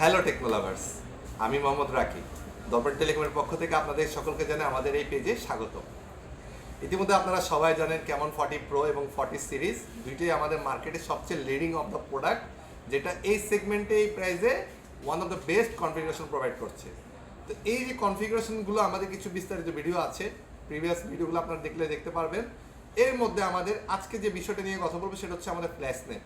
Hello টেকনোলাভার্স আমি মোহাম্মদ রাকি দরবার টেলিকমের পক্ষ থেকে আপনাদের সকলকে জানে আমাদের এই পেজে স্বাগত। ইতিমধ্যে আপনারা সবাই জানেন কেমন ফর্টি প্রো এবং ফর্টি সিরিজ দুইটাই আমাদের মার্কেটে সবচেয়ে লিডিং অফ দ্য প্রোডাক্ট যেটা এই সেগমেন্টে এই প্রাইসে one of the best configuration provide করছে। তো এই যে কনফিগারেশনগুলো আমাদের কিছু বিস্তারিত ভিডিও আছে। প্রিভিয়াস ভিডিওগুলো আপনারা দেখলে দেখতে পারবেন। এর মধ্যে আমাদের আজকে যে বিষয়টা নিয়ে কথা বলব, সেটা হচ্ছে আমাদের ফ্ল্যাশ নেট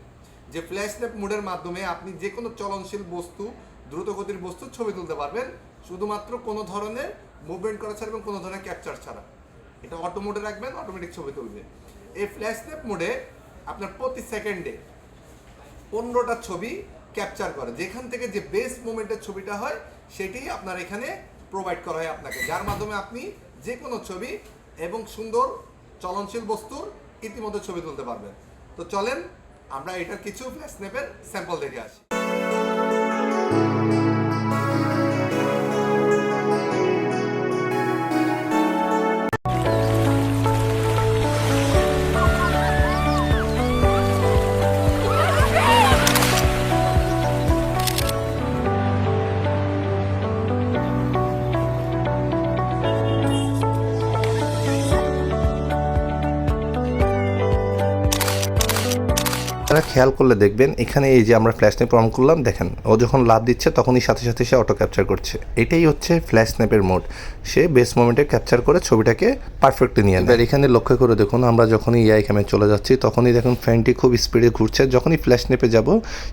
যে ফ্ল্যাশ নেট মোডের মাধ্যমে আপনি যে কোনো চলনশীল বস্তু, দ্রুতগতির বস্তু ছবি তুলতে পারবেন, শুধুমাত্র কোনো ধরনের মুভমেন্ট করা ছাড়া এবং কোনো ধরনের ক্যাপচার ছাড়া। এটা অটো মোডে রাখবেন অটোমেটিক ছবি তুলবে। এই ফ্ল্যাশ নেট মোডে আপনার প্রতি সেকেন্ডে পনেরোটা ছবি ক্যাপচার করে। যেখান থেকে যে বেস্ট মোমেন্টের ছবিটা হয় সেটি আপনার এখানে প্রোভাইড করা হয় আপনাকে। যার মাধ্যমে আপনি যে কোনো ছবি এবং সুন্দর চলনশীল বস্তুর ইতিমধ্যে ছবি তুলতে পারবেন। তো চলেন আমরা এটার কিছু ফ্ল্যাশ স্ন্যাপের স্যাম্পল দেখে আসি। আপনারা খেয়াল করলে দেখবেন, এখানে এই যে আমরা ফ্ল্যাশ স্ন্যাপ অন করলাম, দেখেন, ও যখন লাভ দিচ্ছে, তখনই সাথে সাথে সে অটো ক্যাপচার করছে। এটাই হচ্ছে ফ্ল্যাশ স্ন্যাপের মোড সে বেস মোমেন্টে ক্যাপচার করে ছবিটাকে পারফেক্টলি নিয়ে এবার এখানে লক্ষ্য করে দেখুন, আমরা যখনই ইআই ক্যামে চলে যাচ্ছি, তখনই দেখুন ফ্যানটি খুব স্পিডে ঘুরছে। যখনই ফ্ল্যাশ স্ন্যাপে যাব,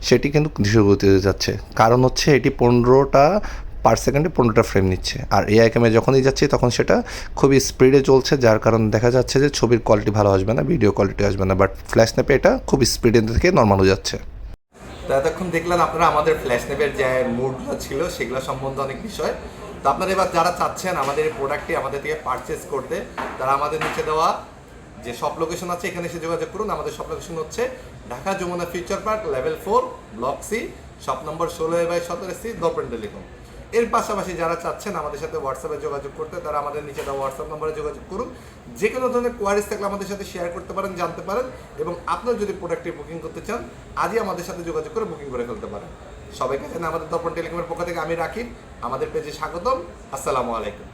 সেটি কিন্তু ধীরগতিতে যাচ্ছে। কারণ হচ্ছে, এটি পনেরোটা পার সেকেন্ডে পনেরোটা ফ্রেম নিচ্ছে। আর এআই ক্যামে যখনই যাচ্ছি, তখন সেটা খুবই স্পিডে চলছে, যার কারণে দেখা যাচ্ছে যে ছবির কোয়ালিটি ভালো আসবে না ভিডিও কোয়ালিটি আসবে না বাট ফ্ল্যাশ স্ন্যাপে এটা খুব স্পিডে থেকে নর্মাল হয়ে যাচ্ছে। তো এতক্ষণ দেখলেন আপনারা আমাদের ফ্ল্যাশ নেপের যে মুডগুলো ছিল, সেগুলো সম্বন্ধে অনেক বিষয়। তো আপনারা এবার যারা চাচ্ছেন আমাদের এই প্রোডাক্টটি আমাদের থেকে পারচেস করতে, তারা আমাদের নিচে দেওয়া যে সব লোকেশন আছে, এখানে এসে যোগাযোগ করুন। আমাদের সব লোকেশন হচ্ছে Dhaka Jamuna future park level four block C shop number ষোলো বাই সতেরো সি দর্পণ টেলিকম এর পাশাপাশি যারা চাচ্ছেন আমাদের সাথে হোয়াটসঅ্যাপে যোগাযোগ করতে, তারা আমাদের নিচে দেওয়া হোয়াটসঅ্যাপ নম্বরে যোগাযোগ করুন। যে কোনো ধরনের কোয়ারিজ থাকলে আমাদের সাথে শেয়ার করতে পারেন, জানতে পারেন এবং আপনার যদি প্রোডাক্টটি বুকিং করতে চান, আজই আমাদের সাথে যোগাযোগ করে বুকিং করে ফেলতে পারেন। সবাইকে জানেন আমাদের দর্পণ টেলিকমের পক্ষ থেকে আমি রাখি আমাদের পেজে স্বাগতম। আসসালামু আলাইকুম।